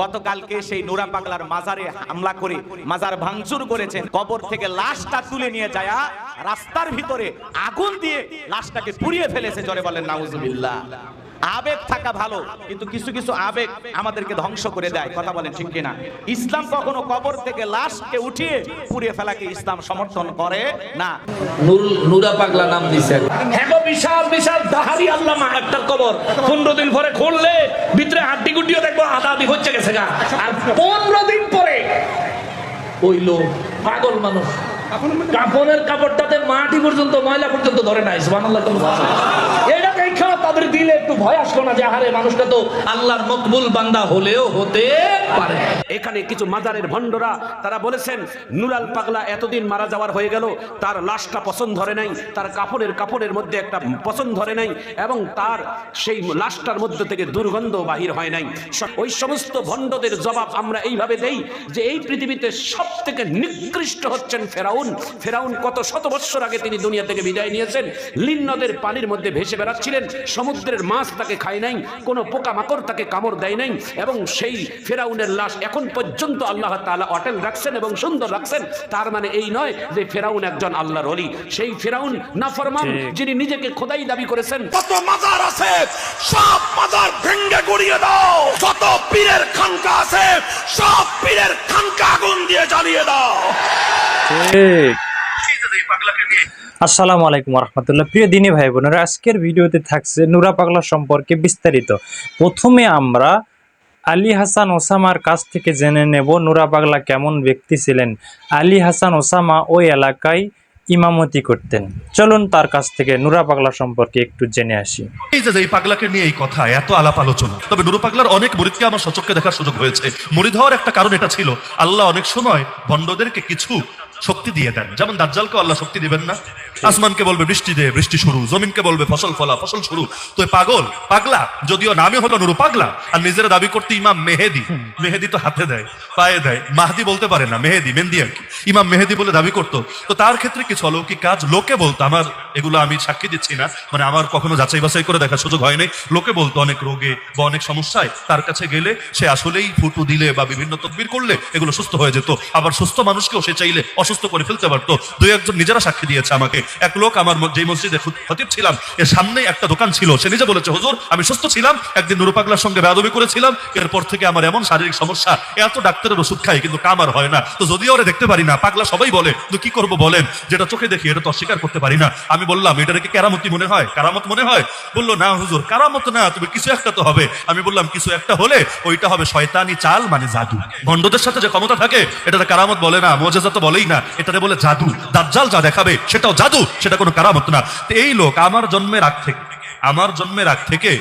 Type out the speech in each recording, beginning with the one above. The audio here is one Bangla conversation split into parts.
গতকালকে সেই নোরা পাগলার মাজারে হামলা করে, মাজার ভাঙচুর করেছেন। কবর থেকে লাশটা তুলে নিয়ে যায় রাস্তার ভিতরে আগুন দিয়ে লাশটাকে পুড়িয়ে ফেলেছে জলে বলেন, নাউজুবিল্লাহ। আবেগ থাকা ভালো কিন্তু কিছু কিছু আবেগ আমাদেরকে ধ্বংস করে দেয় কথা বলেন ঠিক কিনা? ইসলাম কখনো কবর থেকে লাশকে উঠিয়ে পুড়িয়ে ফেলাকে ইসলাম সমর্থন করে না। নুরা পাগলা নাম দিছে গো, বিশাল বিশাল দাহারি আল্লাহ একটা কবর। পনেরো দিন পরে খুললে ভিতরে হাড্ডি গুড্ডিও দেখব আদা আদি হচ্ছে গেছে গা। আর পনেরো দিন পরে ওই লোক পাগল মানুষ। কাপড়ের কাপড়টাতে মাটি পর্যন্ত ময়লা পর্যন্ত ধরে নাই সুবহানাল্লাহ কোনো ভাষা এটা দেখা তাদের দিলে একটু ভয় আসলো না যে মানুষটা তো আল্লাহর মকবুল বান্দা হলেও হতে পারে। এখানে কিছু ভণ্ডরা, তারা বলেছেন, নুরাল পাগলা এতদিন মারা যাওয়ার হয়ে গেল, তার লাশটা পছন্দ ধরে নাই, তার কাপড়ের কাপড়ের মধ্যে একটা পছন্দ ধরে নাই, এবং তার সেই লাশটার মধ্যে থেকে দুর্গন্ধ বাহির হয় নাই। ওই সমস্ত ভণ্ডদের জবাব আমরা এইভাবে দেই যে, এই পৃথিবীতে সব থেকে নিকৃষ্ট হচ্ছেন ফেরাউন। ফেরাউন কত শত বৎসর আগে তিনি দুনিয়া থেকে বিদায় নিয়েছেন লিন নদের পানির মধ্যে ভেসে বেড়াচ্ছিলেন সমুদ্রের মাছ তাকে খায় নাই কোনো পোকামাকড় তাকে কামড় দেয় নাই এবং সেই ফেরাউনের লাশ এখন পর্যন্ত আল্লাহ তাআলা অটেল রাখছেন এবং সুন্দর রাখছেন। তার মানে এই নয় যে ফেরাউন একজন আল্লাহর অলি সেই ফেরাউন নাফরমান যিনি নিজেকে খোদাই দাবি করেছেন। কত মাজার আছে? সব মাজার ভেঙ্গে গুড়িয়ে দাও। যত পীরের খানকা আছে সব পীরের খানকা আগুন দিয়ে জ্বালিয়ে দাও। আসসালামু আলাইকুম রহমতুল্লাহ প্রিয় দিনী ভাই বোনেরা, আজকের ভিডিওতে থাকছে নুরা পাগলা সম্পর্কে বিস্তারিত। প্রথমে আমরা আলী হাসান ওসামার কাছ থেকে জেনে নেব নুরা পাগলা কেমন ব্যক্তি ছিলেন। আলী হাসান ওসামা ওই এলাকায় ইমামতি করতেন। চলুন তার কাছ থেকে নুরা পাগলা সম্পর্কে একটু জেনে আসি। এই যে এই পাগলাকে নিয়ে এই কথা এত আলাপ আলোচনা। তবে নুরু পাগলার অনেক মুরিদকে আমার সচক্ষে দেখার সুযোগ হয়েছে। মুরিদ হওয়ার একটা কারণ এটা ছিল, আল্লাহ অনেক সময় ভণ্ডদেরকে কিছু শক্তি দিয়ে দেন। যেমন দাজ্জালকে আল্লাহ শক্তি দিবেন না, আসমানকে বলবে বৃষ্টি দে, বৃষ্টি শুরু, জমিনকে বলবে ফসল ফলা, ফসল শুরু। তো পাগল, পাগলা, যদিও নামে হলো নুরু পাগলা, আর নিজেরা দাবি করতে ইমাম মেহেদি মেহেদি তো হাতে দেয়, পায়ে দেয়, মাহদি বলতে পারে না, মেহেদি মেহেদি আর কি। ইমাম মেহেদি বলে দাবি করতো। তো তার ক্ষেত্রে কিছু অলৌকিক কাজ লোকে বলতো, আমার এগুলো আমি সাক্ষী দিচ্ছি না মানে আমার কখনো যাচাই বাছাই করে দেখার সুযোগ হয় নাই। লোকে বলতো, অনেক রোগে বা অনেক সমস্যায় তার কাছে গেলে সে আসলেই ফুটু দিলে বা বিভিন্ন তদবির করলে এগুলো সুস্থ হয়ে যেত। আবার সুস্থ মানুষকেও সে চাইলে অসুস্থ করে ফেলতে পারতো। দুই একজন নিজেরা সাক্ষী দিয়েছে আমাকে। এক লোক আমার যে মসজিদে খতিব ছিলাম, এর সামনেই একটা দোকান ছিল। সে নিজে বলেছে, হুজুর, আমি সুস্থ ছিলাম, একদিন নুরু পাগলার সঙ্গে বেয়াদবি করেছিলাম, এরপর থেকে আমার এমন শারীরিক সমস্যা এত ডাক্তারের ওষুধ খাই, কিন্তু কাম আর হয় না। তো যদিও ওরা দেখতে পারি না, পাগলা সবাই বলে, তো কি করব বলেন? যেটা চোখে দেখি, এটা তো অস্বীকার করতে পারি না। আমি বললাম এটাকে কি কেরামতি মনে হয়? কারামত মনে হয়? বলল, না হুজুর, কারামত না, তুমি কিছু একটা তো হবে। আমি বললাম, কিছু একটা হলে ওইটা হবে শয়তানি চাল মানে জাদু। ভণ্ডদের সাথে যে ক্ষমতা থাকে এটা কারামত বলে না, মোজেজা তো বলেই না। এটাতে বলে জাদু। দাজ্জাল যা দেখাবে, সেটাও জাদু, সেটা কোনো কারামত না। এই লোক আমার জন্মের আগ থেকে। আমার জন্মের আগ থেকে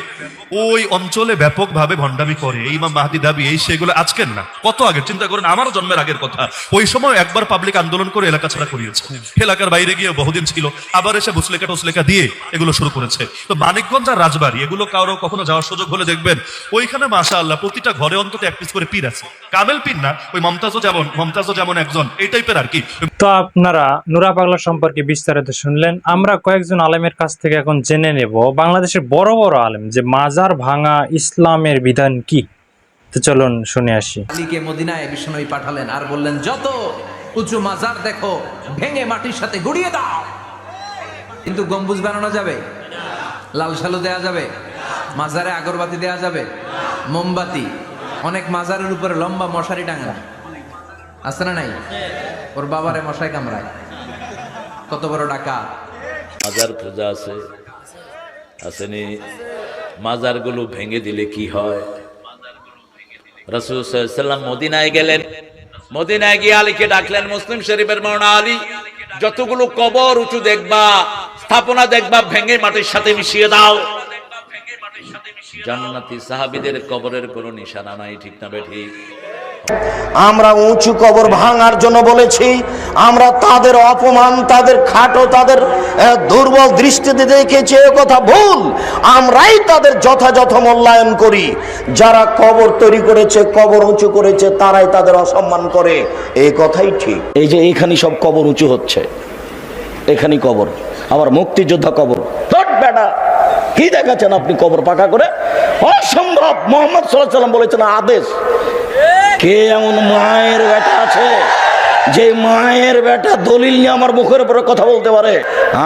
ওই অঞ্চলে ব্যাপকভাবে ভণ্ডামি করে। এই মা মাহাদি দাবি, এই সেগুলো আজকের না, কত আগে চিন্তা করেন, আমার জন্মের আগের কথা। ওই সময় একবার পাবলিক আন্দোলন করে এলাকা ছাড়া করিয়েছে। এলাকার বাইরে গিয়ে বহুদিন ছিল, আবার এসে বুসলেখা টুসলেখা দিয়ে এগুলো শুরু করেছে। তো মানিকগঞ্জ আর রাজবাড়ি, এগুলো কারও কখনো যাওয়ার সুযোগ হলে দেখবেন, ওইখানে মাসা আল্লাহ প্রতিটা ঘরে অন্তত এক পিস করে পীর আছে। কামেল পীর না, ওই মমতাজও যেমন মমতাজও যেমন একজন, এই টাইপের আর কি। তো আপনারা নুরা পাগলা সম্পর্কে বিস্তারিত শুনলেন। আমরা কয়েকজন আলেমের কাছ থেকে এখন জেনে নেব, বাংলাদেশের বড় বড় আলেম, যে মাজার ভাঙা ইসলামের বিধান কি? তো চলুন শুনে আসি। আলীকে মদিনায় বিষ্ণবী পাঠালেন আর বললেন, যত উঁচু মাজার দেখো, ভেঙে মাটির সাথে গুড়িয়ে দাও। কিন্তু গম্বুজ বানানো যাবে? লাল সালু দেয়া যাবে? মাজারে আগরবাতি দেয়া যাবে? মোমবাতি? অনেক মাজারের উপরে লম্বা মশারি টাঙা আছে না নাই? ওর বাবারে মশাই কামড়ায়। কত বড় ডাকা মাজার পূজা আছে। আসেনি। মাজারগুলো ভেঙে দিলে কি হয়? রসুল সাল্লাম মদিনায় গেলেন। মদিনায় গিয়ে আলীকে ডাকলেন, মুসলিম শরীফের মৌনা আলী, যতগুলো কবর উঁচু দেখবা, স্থাপনা দেখবা, ভেঙে মাটির সাথে মিশিয়ে দাও। জান্নাতি সাহাবিদের কবরের কোনো নিশানা নাই, ঠিক না বে ঠিক? আমরা উঁচু কবর ভাঙার জন্য বলেছি, আমরা তাদের অপমান, তাদের খাটো, তাদের দুর্বল দৃষ্টিতে দেখেছি, এ কথা ভুল। আমরাই তাদের যথাযথ মূল্যায়ন করি। যারা কবর তৈরি করেছে, কবর উঁচু করেছে, তারাই তাদের অসম্মান করে। এই কথাই ঠিক। এই যে এইখানে সব কবর উঁচু হচ্ছে। এখানে কবর। আবার মুক্তিযোদ্ধা কবর। বেটা কি দেখাচ্ছেন আপনি কবর পাকা করে? অসম্ভব! মোহাম্মদ সাল্লাহ সাল্লাম বলেছেন আদেশ। কে এমন মায়ের বেটা আছে? যে মায়ের বেটা দলিল নিয়ে আমার মুখের উপরে কথা বলতে পারে?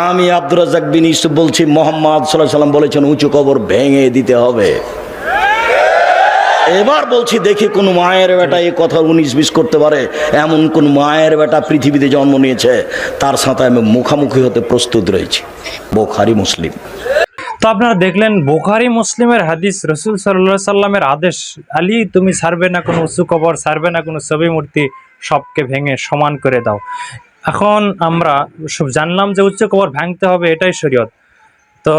আমি আব্দুর রাজাক বিন ইউসুফ বলছি, মোহাম্মদ সাল্লাহ সাল্লাম বলেছেন, উঁচু কবর ভেঙে দিতে হবে। এবার বলছি, দেখি কোন মায়ের বেটা এই কথা উনিশ বিশ করতে পারে। এমন কোন মায়ের বেটা পৃথিবীতে জন্ম নিয়েছে, তার সাথে আমি মুখামুখি হতে প্রস্তুত রয়েছি। বোখারি, মুসলিম। তো আপনারা দেখলেন বোখারি, মুসলিমের হাদিস, রসুল সাল্লাহ সাল্লামের আদেশ। আলী, তুমি ছাড়বে না কোনো উঁচু কবর ছাড়বে না কোনো ছবি মূর্তি, সবকে ভেঙে সমান করে দাও। এখন আমরা সব জানলাম যে উচ্চ কবর ভাঙতে হবে, এটাই শরীয়ত। তো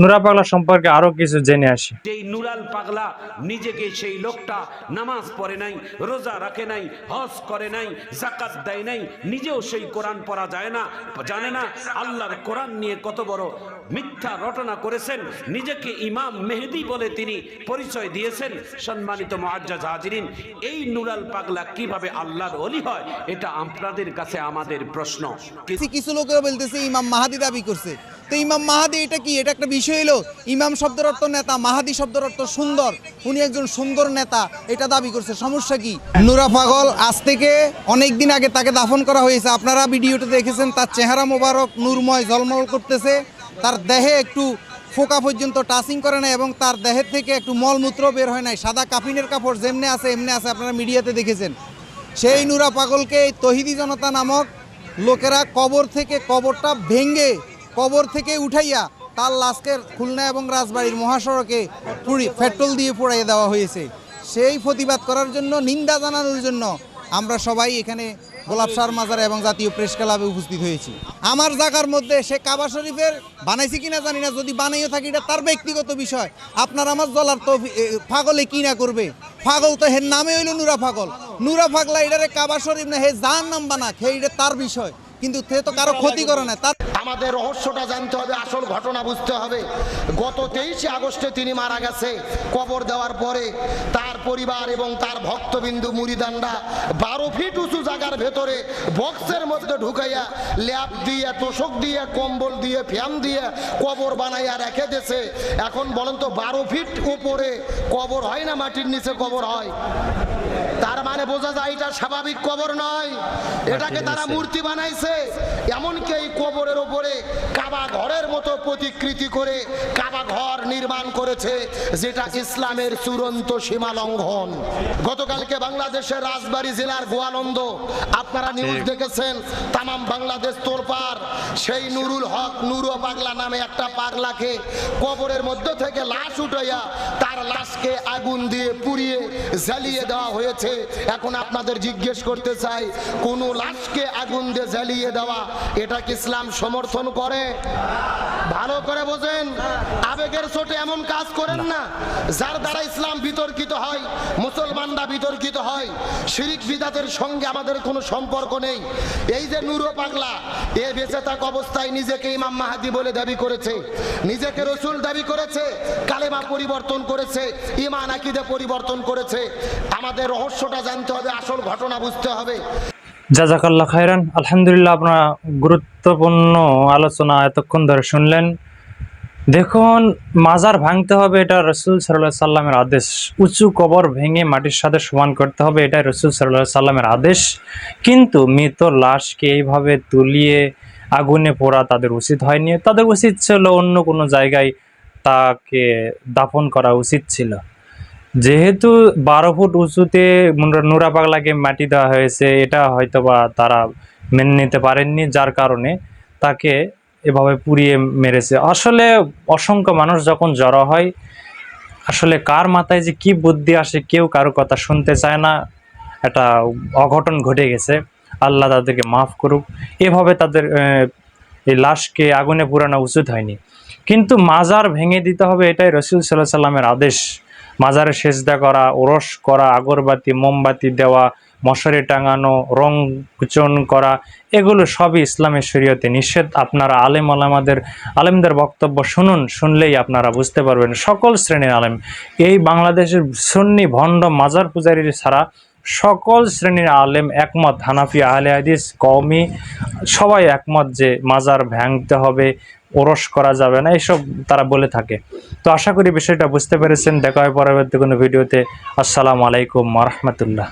নুরা পাগলা সম্পর্কে আরও কিছু জেনে আসি। যেই নুরাল পাগলা নিজেকে সেই লোকটা নামাজ পড়ে নাই, রোজা রাখে নাই, হজ করে নাই জাকাত দেয় নাই, নিজেও সেই কোরআন পড়া যায় না, জানে না, আল্লাহর কোরআন নিয়ে কত বড় মিথ্যা রটনা করেছেন। নিজেকে ইমাম মেহেদি বলে তিনি পরিচয় দিয়েছেন। সম্মানিত মুআজ্জাজ হাজিরিন, এই নুরাল পাগলা কীভাবে আল্লাহর অলি হয়, এটা আপনাদের কাছে আমাদের প্রশ্ন। কিছু কিছু লোকেও বলতেছে, ইমাম মাহাদি দাবি করছে। তো ইমাম মাহাদি এটা কি? এটা একটা বিষয় হলো, ইমাম শব্দের অর্থ নেতা, মাহাদি শব্দের অর্থ সুন্দর। উনি একজন সুন্দর নেতা, এটা দাবি করছে। সমস্যা কি? নুরা পাগল, আজ থেকে অনেক দিন আগে তাকে দাফন করা হয়েছে। আপনারা ভিডিওতে দেখেছেন, তার চেহারা মোবারক, নূরময় জলমল করতেছে। তার দেহে একটু ফোকা পর্যন্ত টাচিং করে না এবং তার দেহের থেকে একটু মলমূত্র বের হয় নাই। সাদা কাফিনের কাপড় যেমনে আছে, এমনি আছে, আপনারা মিডিয়াতে দেখেছেন। সেই নুরা পাগলকে এই তহিদি জনতা নামক লোকেরা কবর থেকে কবরটা ভেঙ্গে কবর থেকে উঠাইয়া তার লাশকে খুলনা এবং রাজবাড়ির মহাসড়কে পুরি পেট্রোল দিয়ে পোড়াইয়ে দেওয়া হয়েছে। সেই প্রতিবাদ করার জন্য, নিন্দা জানানোর জন্য আমরা সবাই এখানে গোলাপ মাজারে এবং জাতীয় প্রেস ক্লাবে উপস্থিত হয়েছি। আমার জায়গার মধ্যে সে কাবা শরীফের বানাইছি কিনা জানি না, যদি বানাইও থাকি এটা তার ব্যক্তিগত বিষয়। আপনার আমার জলার তো ফাগলে কি না করবে? পাগল তো হের নামে হইল নুরা ফাগল নুরা ফাগলা এটারে কাবা শরীফ না, হে যার নাম বানাক, হে এটা তার বিষয়। কিন্তু সে তো কারও ক্ষতি করে না। তার আমাদের রহস্যটা জানতে হবে, আসল ঘটনা বুঝতে হবে। গত তেইশে আগস্টে তিনি মারা গেছে। কবর দেওয়ার পরে তার পরিবার এবং তার ভক্তবিন্দু মুড়িদান্ডা বারো ফিট উঁচু জায়গার ভেতরে বক্সের মধ্যে ঢুকাইয়া ল্যাপ দিয়ে, তোষক দিয়ে, কম্বল দিয়ে, ফ্যান দিয়ে কবর বানাইয়া রেখে দিয়েছে। এখন বলেন তো, বারো ফিট উপরে কবর হয় না, মাটির নিচে কবর হয়? তার মানে বোঝা যায় এটা স্বাভাবিক কবর নয়। এটাকে তারা মূর্তি বানাইছে। এমনকি এই কবরের ওপরে কাবা ঘরের মতো প্রতিকৃতি করে কাবা ঘর নির্মাণ করেছে যেটা ইসলামের চূড়ান্ত সীমা লঙ্ঘন। গতকালকে বাংলাদেশের রাজবাড়ী জেলার গোয়ালন্দ আপনারা নিউজ দেখেছেন তামাম বাংলাদেশ তোরপার সেই নুরুল হক নুরু পাগলা নামে একটা পাগলাকে কবরের মধ্য থেকে লাশ উঠাইয়া তার লাশকে আগুন দিয়ে পুড়িয়ে জ্বালিয়ে দেওয়া হয়েছে। এখন আপনাদের জিজ্ঞেস করতে চাই, কোন লাশকে আগুন দিয়ে জ্বালিয়ে দেওয়া, এটা কি ইসলাম সমর্থন করে? ভালো করে বোঝেন। আবেগের চোটে এমন কাজ করেন না। যার দ্বারা ইসলাম বিতর্কিত হয়, মুসলমানরা বিতর্কিত হয়, শিরিক বিদাতের সঙ্গে আমাদের কোনো সম্পর্ক নেই। এই যে নুরো পাগলা, এ বেঁচে থাক অবস্থায় নিজেকে ইমাম মাহাদি বলে দাবি করেছে, নিজেকে রসুল দাবি করেছে, কালেমা পরিবর্তন করেছে ইমান আকিদে পরিবর্তন করেছে। আমাদের রহস্যটা জানতে হবে, আসল ঘটনা বুঝতে হবে। জাজাকাল্লাহ খায়রান। আলহামদুলিল্লাহ, আপনারা গুরুত্বপূর্ণ আলোচনা এতক্ষণ ধরে শুনলেন। দেখুন, মাজার ভাঙতে হবে, এটা রসুল সাল্লাহ সাল্লামের আদেশ। উঁচু কবর ভেঙে মাটির সাথে সমান করতে হবে এটা রসুল সাল্লাহ সাল্লামের আদেশ। কিন্তু মৃত লাশকে এইভাবে তুলিয়ে আগুনে পোড়া তাদের উচিত হয়নি। তাদের উচিত ছিল অন্য কোনো জায়গায় তাকে দাফন করা উচিত ছিল। যেহেতু বারো ফুট উঁচুতে নুরা পাগলাকে মাটি দেওয়া হয়েছে, এটা হয়তোবা তারা মেনে নিতে পারেননি, যার কারণে তাকে এভাবে পুড়িয়ে মেরেছে। আসলে অসংখ্য মানুষ যখন জড়ো হয়, আসলে কার মাথায় যে কি বুদ্ধি আসে কেউ কারও কথা শুনতে চায় না। একটা অঘটন ঘটে গেছে। আল্লাহ তাদেরকে মাফ করুক। এভাবে তাদের এই লাশকে আগুনে পুরানো উচিত হয়নি। কিন্তু মাজার ভেঙে দিতে হবে এটাই রসুল সাল্লাহ সাল্লামের আদেশ। মাজারে সেজদা করা, ওরস করা, আগরবাতি, মোমবাতি দেওয়া মশারি টাঙানো, রং কুচন করা, এগুলো সবই ইসলামের শরীয়তে নিষেধ। আপনারা আলেম আলেমাদের, আলেমদের বক্তব্য শুনুন, শুনলেই আপনারা বুঝতে পারবেন। সকল শ্রেণির আলেম, এই বাংলাদেশের সুন্নি ভণ্ড মাজার পূজারী ছাড়া সকল শ্রেণির আলেম একমত। হানাফি, আহলে হাদিস, কওমি, সবাই একমত যে মাজার ভাঙতে হবে, ওরস করা যাবে না, এইসব তারা বলে থাকে। তো আশা করি বিষয়টা বুঝতে পেরেছেন। দেখা হয় পরবর্তী কোনো ভিডিওতে। আসসালামু আলাইকুম রহমতুল্লাহ।